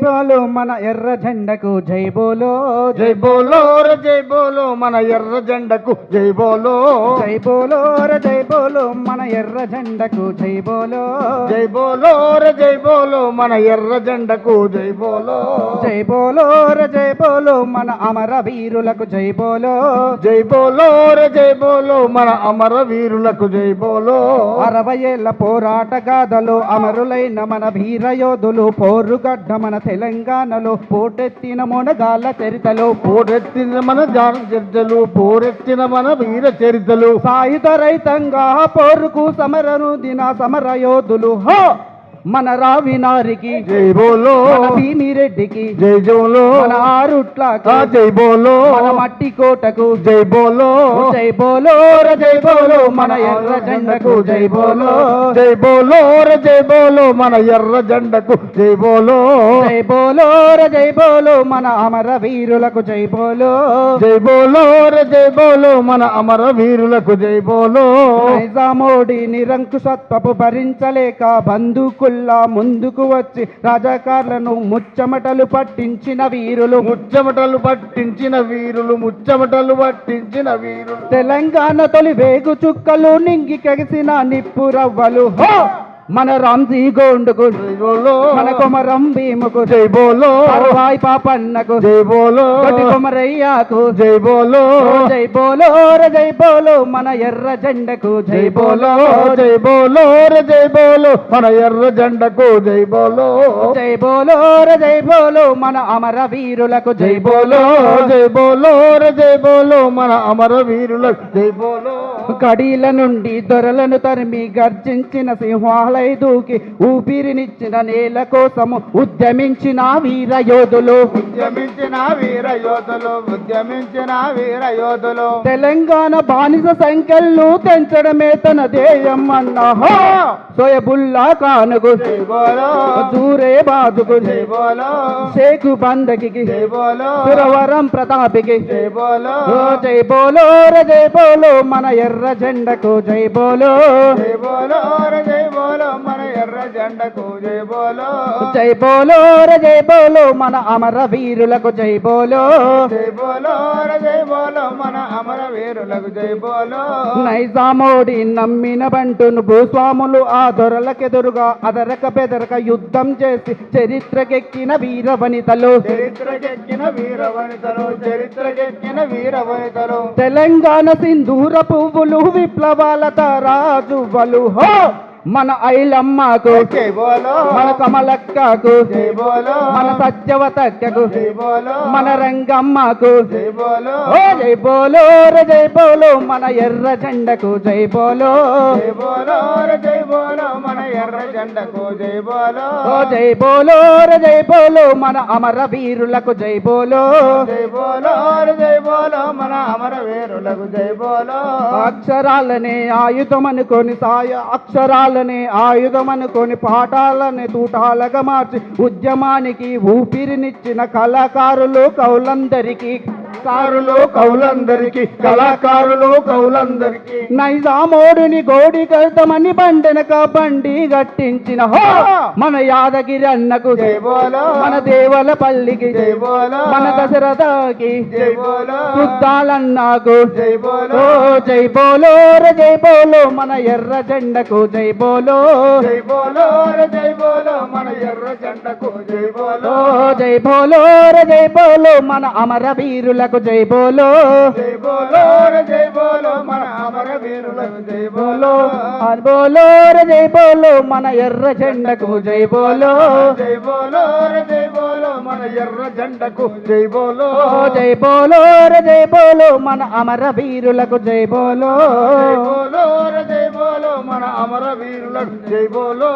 బోలో మన ఎర్ర జెండకు జై బోలో జై బోలో జై బోలో మన ఎర్ర జెండకు జై బోలో జై బోలో జై బోలో మన ఎర్ర జెండకు జై బోలో జై బోలో జై బోలో మన ఎర్ర జెండకు జై బోలో జై బోలో జై బోలో మన అమర వీరులకు జై బోలో జై బోలో జై బోలో మన అమర వీరులకు జై బోలో అరవై ఏళ్ళ పోరాట గాథలు అమరులైన మన వీర యోధులు పోరుగడ్డ మన తెలంగాణలో పోటెత్తిన మొనగాళ్ళ చరితలో. పోరెత్తిన మన జాన చరితలు పోరెత్తిన మన వీర చరితలు. సాయుధ రైతంగా పోరుకు సమరను దిన సమర యోధులు హో! మన రావినారికి జై బోలో. మన భీమిరెడ్డికి జై జోలో. మన ఆరుట్లకి ఆ జై బోలో. మన మట్టి కోటకు. జై బోలో. జై బోలో ర జై బోలో మన ఎర్ర జెండకు జై బోలో. జై బోలో రే జై బోలో మన ఎర్ర జెండకు జై బోలో. జై బోలో ర జై బోలో మన అమర వీరులకు జై బోలో. జై బోలో రే జై బోలో మన అమర వీరులకు జై బోలో. నైజామోడి నిరంకుశత్వపు భరించలేక బందుకుల్లా ముందుకు వచ్చి రాజకారులను ముచ్చమటలు పట్టించిన వీరులు. ముచ్చమటలు పట్టించిన వీరులు ముచ్చమటలు పట్టించిన వీరులు. తెలంగాణ తొలి వేగు చుక్కలు నింగి కగిసిన నిప్పు రవ్వలు. హో! మన రామ్జీ గోండుకు మన కొమరం భీముకు జై బోలో పరవాయి పాపన్నకు జై బోలో కొమరయ్యాకు జై బోలో జై బోలో ర జై బోలో మన ఎర్ర జెండకు జై బోలో జై బోలో రే జై బోలో మన ఎర్ర జెండకు జై బోలో జై బోలో ర జై బోలో మన అమర వీరులకు జై బోలో జై బోలో రే జై బోలో మన అమర వీరులకు జై బోలో కడీల నుండి దొరలను తరిమి గర్జించిన సింహాలై దూకి ఊపిరినిచ్చిన నేల కోసము ఉద్యమించిన వీర యోధులు. ఉద్యమించిన వీర యోధులు ఉద్యమించిన వీర యోధులు. తెలంగాణ బానిస సంఖ్యలను తెంచడమే తన ధ్యేయం అన్న! సోయబుల్లా బోలో. దూరే బాదుకు బోలో. షేకు బందకి సురవరం ప్రతాపికి. జై బోలో. ఓ జై బోలో ర జై బోలో మన ఎర్ర ఎర్ర జెండకు జై బోలో. జై బోలో జై బోలో మన ఎర్ర జెండకు జై బోలో. జై బోలో ర జై బోలో మన అమర వీరులకు జై బోలో. జై బోలో రే జై బోలో మన అమర వీరులకు జై బోలో. నైజామోడి నమ్మిన బంటును భూస్వాములు ఆ దొరలకెదురుగా అదరక బెదరక యుద్ధం చేసి చరిత్రకెక్కిన వీర వనితలు. చరిత్రకెక్కిన వీర వనితలు చరిత్రకెక్కిన వీర వనితలు. తెలంగాణ సింధూర పువ్వులు విప్లవాల రాజువలు. హో! మన ఐలమ్మకు మన కమలక్కకు మన సత్యవతక్కకు మన రంగమ్మకు. జై బోలో. ఓ జై బోలో రే జై బోలో మన ఎర్ర జెండకు జై బోలో. జై బోలో రే జై బోలో మన ఎర్ర జెండకు జై బోలో. ఓ జై బోలో రే జై బోలో మన అమర వీరులకు జై బోలో. జై బోలో రే జై బోలో మన అమర వీరులకు జై బోలో అక్షరాలనే ఆయుధం అనుకొని సాయ అక్షరాలనే ఆయుధం అనుకొని పాఠాలని తూటాలగా మార్చి ఉద్యమానికి ఊపిరినిచ్చిన కళాకారులు కౌలందరికీ కారులు కౌలందరికి కళాకారులు కౌలందరికి నైజామోడుని గోడి కడతామని బండెనక బండి గట్టించిన హో! మన యాదగిరి అన్నకు మన దేవల పల్లికి మన దశరథకి శుద్ధాలన్నాకు జై. ఓ బోలో జై. బోలో ర జై బోలో మన ఎర్ర జెండకు జై బోలో జై బోలో జై బోలో మన ఎర్ర జెండకు జై బోలో జై బోలో జై బోలో మన అమర వీరులకు జై బోలో. జై బోలో రే జై బోలో మన అమర వీరులకు జై బోలో. ఆ బోలో జై బోలో మన ఎర్ర జెండకు జై బోలో. జై బోలో రే జై బోలో మన ఎర్ర జెండకు జై బోలో. జై బోలో ర జై బోలో మన అమర వీరులకు జై బోలో. జై బోలో రే జై బోలో మన అమర వీరులకు జై బోలో.